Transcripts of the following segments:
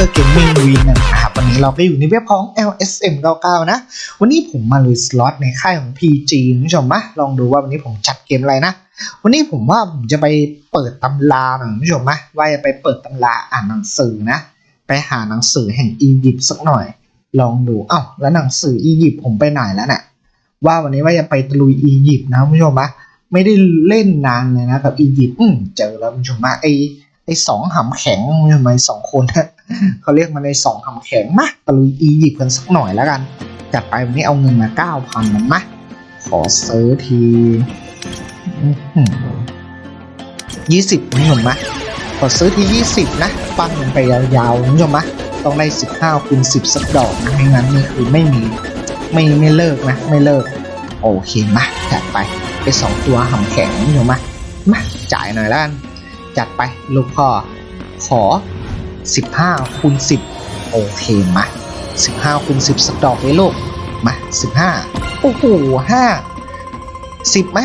Gamer Gaming V1 นะครับวันนี้เราก็อยู่ในเว็บของ LSM 99นะ วันนี้ผมมาลุยสล็อตในค่ายของ PG คุณผู้ชมมะลองดูว่าวันนี้ผมจัดเกมอะไรนะ วันนี้ผมว่าผมจะไปเปิดตำราหน่อยคุณผู้ชมมะว่าจะไปเปิดตำราอ่านหนังสือนะ ไปหาหนังสือแห่งอียิปต์สักหน่อย ลองดูเอ้าแล้วหนังสืออียิปต์ผมไปไหนแล้วเนี่ยว่าวันนี้ว่าจะไปตะลุยอียิปต์นะคุณผู้ชมมะไม่ได้เล่นนานเลยนะกับอียิปต์อืมเจอแล้วคุณผู้ชมมะไอไอ้สองหำแข็งทำไมสองคนนะ เขาเรียกมันในสองหำแข็งมาตะลุยอียิปต์กันสักหน่อยแล้วกันจัดไปวันนี้เอาเงินมาเก้าพันมันมาขอซื้อทียี่สิบคุณผู้ชมมะขอซื้อทียี่สิบนะปั้นมันไปยาวๆคุณผู้ชมมะต้องได้สิบห้าคูณสิบสักดอกนะไม่งั้นนี่คือไม่มีไม่ไม่เลิกนะ ไม่เลิก โอเคมาจัดไปไปสองตัวหำแข็งคุณผู้ชมมะมาจ่ายหน่อยแล้วกันจัดไปลูกพ่อขอ 15คูณ10 โอเคมา15คูณ10สักดอกเลยลูกมา15 โอ้โห5 10ไหม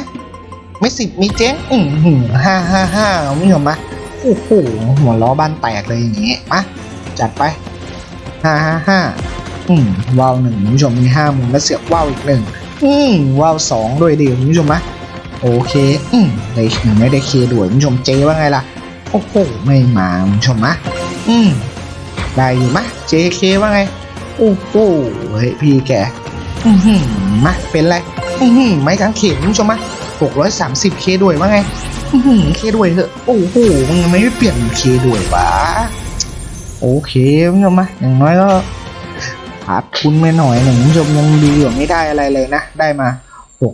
ไม่สิบมีเจ๊งอือหือห้าห้าห้าไม่ยอมมาโอ้โหหัวล้อบ้านแตกเลยอย่างงี้มาจัดไปห้าห้าห้าอืมว้าวหนึ่งคุณผู้ชมมีห้ามุนแล้วเสียบว้าวอีกหนึ่งอืมว้าวสองด้วยดีคุณผู้ชมมะโอเค อืมได้ไม่ได้เคด้วยคุณผู้ชมเจ๊ว่าไงล่ะ โอ้โห ไม่มาคุณผู้ชมมะ อืมได้อยู่มะ JK ว่าไง โอ้โหเฮ้ยพี่แก อือหือมาเป็นไร อือหือไม้กางเขนคุณผู้ชมมะ630เคด้วยว่าไง อือหือเคด้วยเถอะ โอ้โหมันยังไม่เปลี่ยนเคด้วยวะโอเคคุณผู้ชมมะอย่างน้อยก็ขาดทุนไปหน่อยหนึ่งคุณผู้ชมยังดีกว่าไม่ได้อะไรเลยนะ ได้มา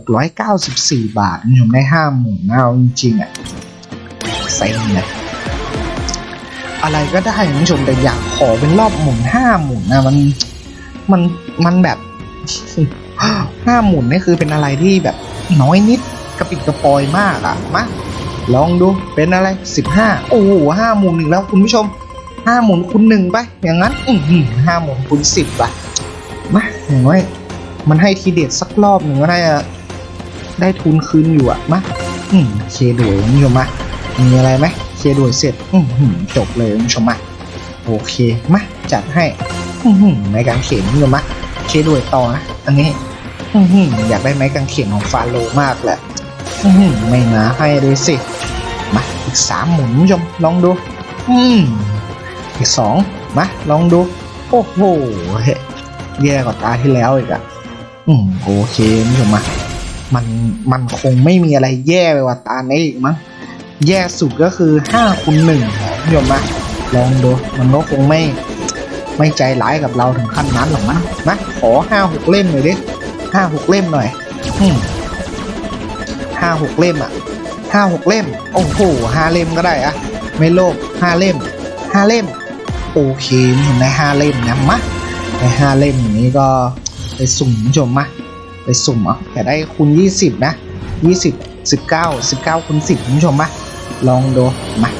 694 บาทคุณผู้ชมได้ห้าหมื่นนะเอาจริงๆอะเซ็งเลย อะไรก็ได้คุณผู้ชมแต่อยากขอเป็นรอบหมุนห้าหมุนนะมันมันมันแบบห้าหมุนนี่คือเป็นอะไรที่แบบน้อยนิดกระปิดกระปอยมากอะมาลองดูเป็นอะไรสิบห้าโอ้โหห้าหมุนหนึ่งแล้วคุณผู้ชมห้าหมุนคูณหนึ่งไปอย่างนั้นอืห้าหมุนคูณสิบไปมาอย่างน้อยมันให้ทีเด็ดสักรอบหนึ่งก็ได้อะได้ทุนคืนอยู่อะมาอืมเคด้วยคุณผู้ชมมามีอะไรไหม เคด้วยเสร็จ อืมหืมจบเลยคุณผู้ชมมาโอเคมาจัดให้อืมหืมไม้กางเขนคุณผู้ชมมาเคด้วยต่อนะอันนี้อืมหืมอยากได้ไม้กางเขนของฟาโลมากแหละอืมหืมไม่มาให้เลยสิมาอีกสามหมุนคุณผู้ชมลองดู อืมอีกสองมาลองดู โอ้โหเฮ้ยแย่กว่าตาที่แล้วอีกอะอืมโอเคคุณผู้ชมมามันมันคงไม่มีอะไรแย่ไปกว่าตานี้อีกมั้ง แย่สุดก็คือ5คูณหนึ่งคุณผู้ชมมาลองดูมันก็คงไม่ไม่ใจร้ายกับเราถึงขั้นนั้นหรอกมั้งนะขอห้าหกเล่มหน่อยดิห้าหกเล่มหน่อยห้าหกเล่มอะห้าหกเล่ม โอ้โหห้าเล่มก็ได้อะไม่โลภห้าเล่มห้าเล่ม โอเคมันได้ห้าเล่มนะมะได้ห้าเล่มอย่างนี้ก็ไปสุ่มชมมาไปสุ่มเอาแต่ได้คูณ20นะ20 19 19คูณ10คุณผู้ชมมา ลองดูมา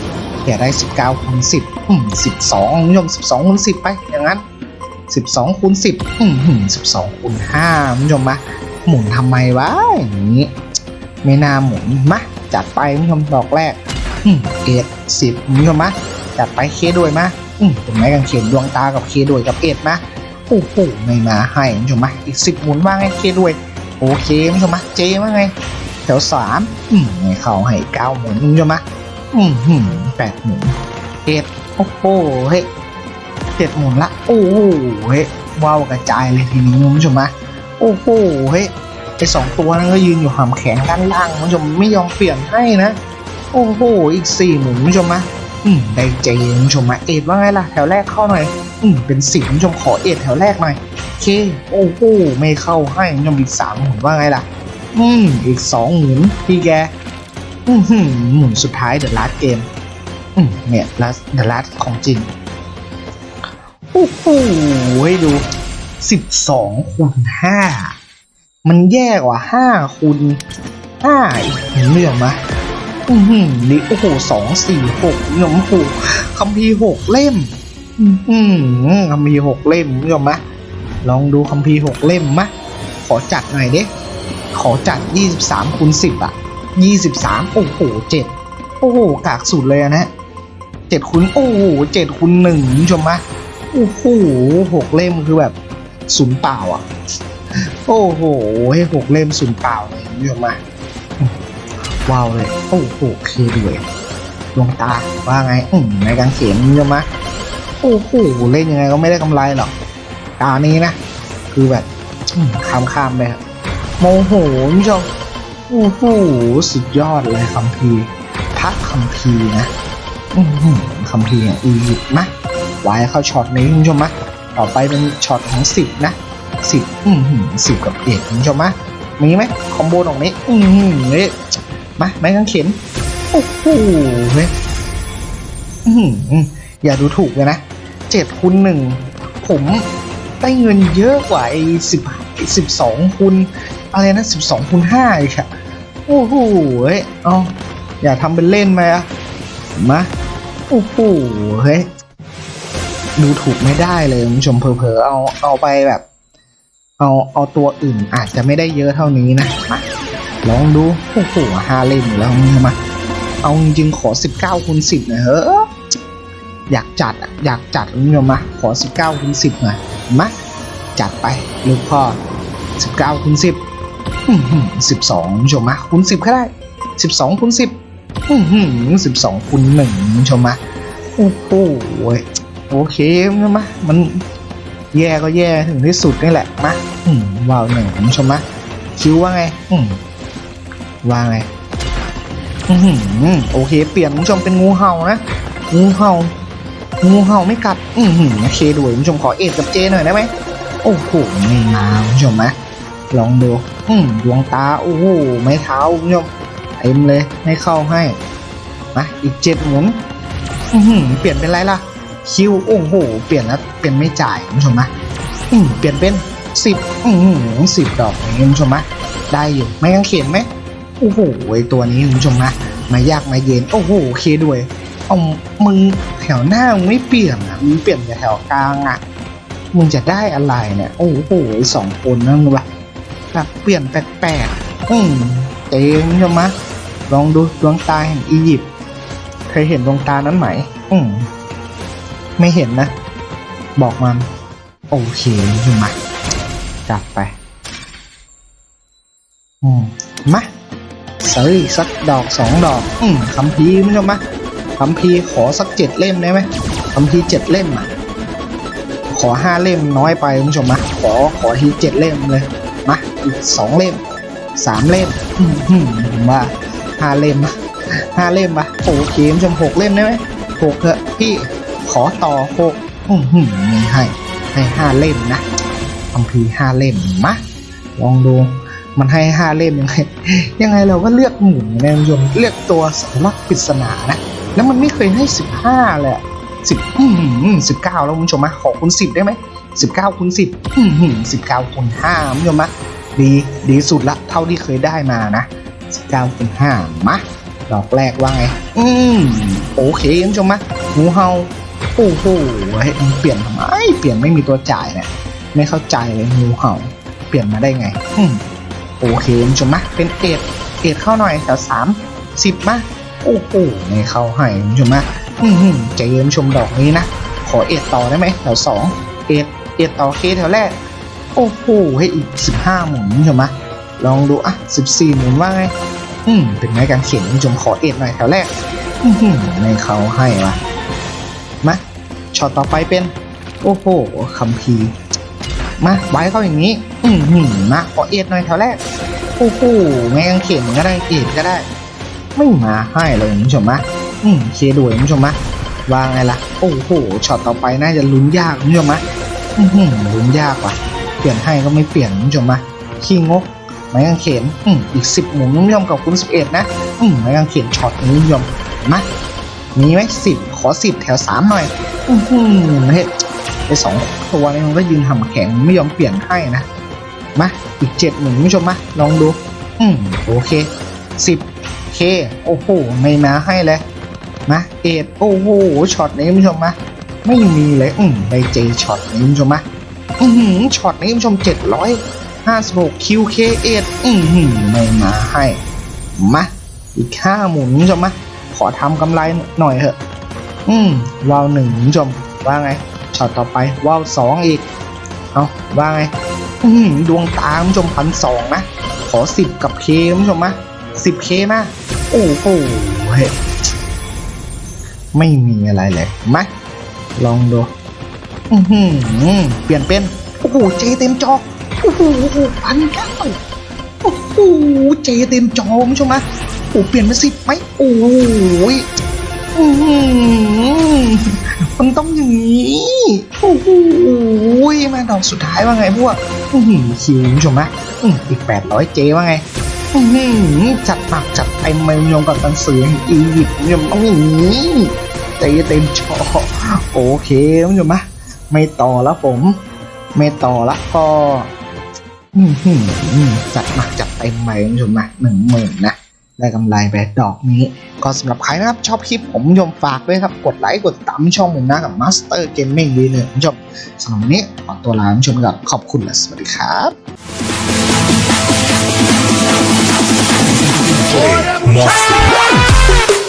อย่าได้ 19คูณ10อืม12คุณผู้ชม12คูณ10 ไปอย่างนั้น 12คูณ10อืมหืม12คูณ5คุณผู้ชมมาหมุนทำไมวะอย่างนี้ ไม่น่าหมุนมาจัดไปคุณผู้ชมดอกแรกอืมเอ็ดสิบคุณผู้ชมมาจัดไปเคด้วยมาอืมเป็นไม้กางเขนดวงตากับเคด้วยกับเอ็ดมาโอ้โหไม่มาให้คุณผู้ชมมาอีกสิบหมุนว่าไงเคด้วยโอเคคุณผู้ชมมาเจว่าไง แถวสามอืมเข้าให้เก้าหมุนคุณผู้ชมมาอืมหืมแปดหมุนเจ็ดโอ้โหเฮ้ยเจ็ดหมุนละ โอ้โหเฮ้ยว้าวกระจายเลยทีนี้คุณผู้ชมมาโอ้โหเฮ้ยไอสองตัวนั้นก็ยืนอยู่หำแข็งด้านล่างคุณผู้ชมไม่ยอมเปลี่ยนให้นะ โอ้โหอีกสี่หมุนคุณผู้ชมมาอืมได้เจคุณผู้ชมมาเอ็ดว่าไงล่ะแถวแรกเข้าหน่อยอืมเป็นสิบคุณผู้ชมขอเอ็ดแถวแรกหน่อยโอเคโอ้โหไม่เข้าให้คุณผู้ชมอีกสามหมุนว่าไงล่ะ อืมอีกสองหมุนพี่แกอืมหืมหมุนสุดท้ายเดอะลัสเกมอืมเนี่ยลัสเดอะลัสของจริงโอ้โหให้ดูสิบสองคูณห้ามันแย่กว่าห้าคูณห้าอีกเหนเรื่องไหมอืมหืมนี่โอ้โหสองสี่หกคุณผู้ชมโอ้โหคัมภีร์หกเล่ม อืมคัมภีร์หกเล่มคุณผู้ชมมะลองดูคัมภีร์หกเล่มมะขอจัดหน่อยเด้ ขอจัดยี่สิบสามคูณสิบอะยี่สิบสามโอ้โหเจ็ดโอ้โห กากสุดเลยอะนะเจ็ดคูณโอ้โหเจ็ดคูณหนึ่งคุณผู้ชมโอ้โหหกเล่มคือแบบศูนย์เปล่าอะ โอ้โหให้หกเล่มศูนย์เปล่าเลยคุณผู้ชมมาว้าวเลย โอ้โหเคด้วยดวงตาว่าไง อืมในกางเขนคุณผู้ชมโอ้โหเล่นยังไงก็ไม่ได้กำไรหรอกตานี้นะ คือแบบข้ามข้ามไปครับ โมโหคุณผู้ชมโอ้โหสุดยอดเลยคัมภีพระคัมภีนะอือหือคัมภีอียิปต์นะไว้เข้าช็อตนี้คุณผู้ชมมะต่อไปเป็นช็อตของสิบนะสิบอือหือสิบกับเอกคุณผู้ชมมะมีไหมคอมโบตรงนี้ อือหือนี่มาไม้กางเขนโอ้โหเฮ้ยอือหืออย่าดูถูกเลยนะเจ็ดคูณหนึ่งผมได้เงินเยอะกว่าไอ้สิบสิบสองคูณ อะไรนะสิบสองคูณห้าอีกอะโอ้โหเฮ้ยเอาอย่าทำเป็นเล่นไหมอะมาโอ้โหเฮ้ยดูถูกไม่ได้เลยคุณผู้ชมเผลอๆเอาเอาไปแบบ เอาเอาตัวอื่นอาจจะไม่ได้เยอะเท่านี้นะมาลองดูโอ้โหห้าเล่นแล้วมึงมาเอาจริงขอ 19คูณ10หน่อยเฮ้ยอยากจัดอะอยากจัดคุณผู้ชมมาขอ 19คูณ10หน่อยมาจัดไปลูกพ่อ 19คูณ10 อื้อหือ12คุณผู้ชมมาคูณ10ก็ได้12คูณ10อือหือสิบสองคูณหนึ่งชมมาโอ้โหโอเคนะมามันแย่ก็แย่ถึงที่สุดนี่แหละมาอืมว้าวหนึ่งชมมาคิวว่าไงว่าไงอือหือโอเค เปลี่ยนผู้ชมเป็นงูเห่านะงูเห่างูเห่าไม่กัด อือหือโอเคด้วยผู้ชมขอเอ็ดกับเจหน่อยได้ไหมโอ้โหไม่มาผู้ชมนะลองดูอืมดวงตา โอ้โห ไม้เท้าคุณผู้ชมเต็มเลย ไม่เข้าให้มาอีกเจ็ดหมุนอื้อหือเปลี่ยนเป็นไรล่ะ คิว โอ้โห เปลี่ยนแล้วเปลี่ยนไม่จ่ายคุณผู้ชมนะอืมเปลี่ยนเป็นสิบอือสิบดอกอย่างนี้คุณผู้ชมนะได้อยู่ ไม่ยังเขียนไหมโอ้โหไอตัวนี้คุณผู้ชมนะมายากมาเย็น โอ้โหโอเคด้วย เอามึงแถวหน้ามึงไม่เปลี่ยนอะมึงเปลี่ยนแต่แถวกลางอะ มึงจะได้อะไรเนี่ย โอ้โหไอสองคนนั่นแบ บแบบเปลี่ยนแปลกๆอืมเต็มใช่ไหมลองดูดวงตาแห่งอียิปต์เคยเห็นดวงตานั้นไหม อืมไม่เห็นนะ บอกมัน โอเคใช่ไหมจัดไป อืมมาซื้ออีกสักดอกสองดอก อืมคำพีไม่ใช่ไหมคำพีขอสักเจ็ดเล่มได้ไหมคำพีเจ็ดเล่มอะขอห้าเล่มน้อยไปคุณผู้ชมมาขอขอทีเจ็ดเล่มเลย มาอีกสองเล่มสามเล่มมาห้าเล่มอะห้าเล่มปะโอเคคุณผู้ชมหกเล่มได้ไหมหกเถอะพี่ขอต่อหกอืมมไม่ให้ให้ห้าเล่มนะคัมภีร์ห้าเล่มมาลองดูมันให้ห้าเล่มยังไงยังไงเราก็เลือกหมุนนะคุณผู้ชมเลือกตัวสัญลักษณ์ปริศนานะ แล้วมันไม่เคยให้สิบห้าเลยสิบอืมสิบเก้าแล้วคุณผู้ชมมาขอคูณสิบได้ไหม สิบเก้าคูณสิบอืมสิบเก้าคูณห้าคุณผู้ชมมาดีดีสุดละเท่าที่เคยได้มานะ19คูณ5มาดอกแรกว่าไง อืมโอเคคุณผู้ชมมางูเห่าโอ้โหเฮ้เปลี่ยนทำไมเปลี่ยนไม่มีตัวจ่ายเนี่ยไม่เข้าใจเลยงูเห่า เปลี่ยนมาได้ไง อืมโอเคคุณผู้ชมมาเป็นเอ็ดเอ็ดเข้าหน่อยแถวสามสิบมาโอ้โหไม่เข้าให้คุณผู้ชมมาอืมใจเย็นชมดอกนี้นะขอเอ็ดต่อได้ไหมแถวสองเอ็ด อ็ดต่อเคแถวแรก โอ้โหให้อีกสิบห้าหมุนใช่ไหมลองดูอะสิบสี่หมุนว่าไง อืมเป็นไม้กางเขนคุณผู้ชมขอเอ็ดหน่อยแถวแรก อือหือในเขาให้วะมาช็อตต่อไปเป็น โอ้โหคัมภีร์มาไว้เข้าอย่างนี้ อือหือมาขอเอ็ดหน่อยแถวแรกโอ้โหไม้กางเขนก็ได้เอ็ดก็ได้ ไม่มาให้เลยคุณผู้ชมมะอืมเคด้วยคุณผู้ชมมะวางไงล่ะ โอ้โหช็อตต่อไปน่าจะลุ้นยากคุณผู้ชมมะ อือหือลุ้นยากว่ะ เปลี่ยนให้ก็ไม่เปลี่ยนคุณผู้ชมมาขี้งกไม้กางเขนอืมอีกสิบหมุนคุณผู้ชมกับคุณสิบเอ็ดนะอืมไม้กางเขนช็อตนี้คุณผู้ชมมามีไหมสิบขอสิบแถวสามหน่อยอือหือเฮ้ยไอสองตัวนี้มันก็ยืนทำแข็งไม่ยอมเปลี่ยนให้นะมาอีกเจ็ดหมุนคุณผู้ชมมาลองดู อืมโอเคสิบเคโอ้โหไม่มาให้เลยมาเอ็ดโอ้โหช็อตนี้คุณผู้ชมมา ไม่มีเลยอืมได้เจช็อตนี้คุณผู้ชมมาอือหือช็อตนี้คุณผู้ชมเจ็ดร้อยห้าสิบหกคิวเคเอ็ดอือหือไม่มาให้มาอีกห้าหมุนคุณผู้ชมมาขอทำกำไรหน่อยเถอะ อืมวาวหนึ่งคุณผู้ชมว่าไงช็อตต่อไปวาวสองอีกเอาว่าไง อือหือดวงตาคุณผู้ชมพันสองนะขอสิบกับเคคุณผู้ชมมะสิบเคมาโอ้โหเฮ้ยไม่มีอะไรเลยมา ลองดูอือหือเปลี่ยนเป็น โอ้โห เจเต็มจอ โอ้โหพันเก้าโอ้โห เจเต็มจอคุณผู้ชมมโอ้เปลี่ยนเป็นสิบไหมโอ้ยมันต้องอย่างนี้ โอ้โห มาดอกสุดท้ายว่าไงพวกอือหือคิวผู้ชมนะอืมอีกแปดร้อยเจว่าไงจัดหนักจัดเต็มเลยคุณผู้ชมกับหนังสือแห่งอียิปต์คุณผู้ชมต้องอย่างนี้ เจเต็มจอโอเคคุณผู้ชมนะไม่ต่อแล้วผม ไม่ต่อละก็อือหือจัดหนักจัดเต็มไปคุณผู้ชมนะหนึ่งหมื่นนะได้กำไรไปดอกนี้ ก็สำหรับใครนะครับ ชอบคลิปผมคุณผู้ชมฝากด้วยครับ กดไลค์กดติดตามช่องผมนะกับ Master Gaming ดีเลยคุณผู้ชมสำหรับวันนี้ขอตัวลาคุณผู้ชมกับขอบคุณและสวัสดีครับ Monster.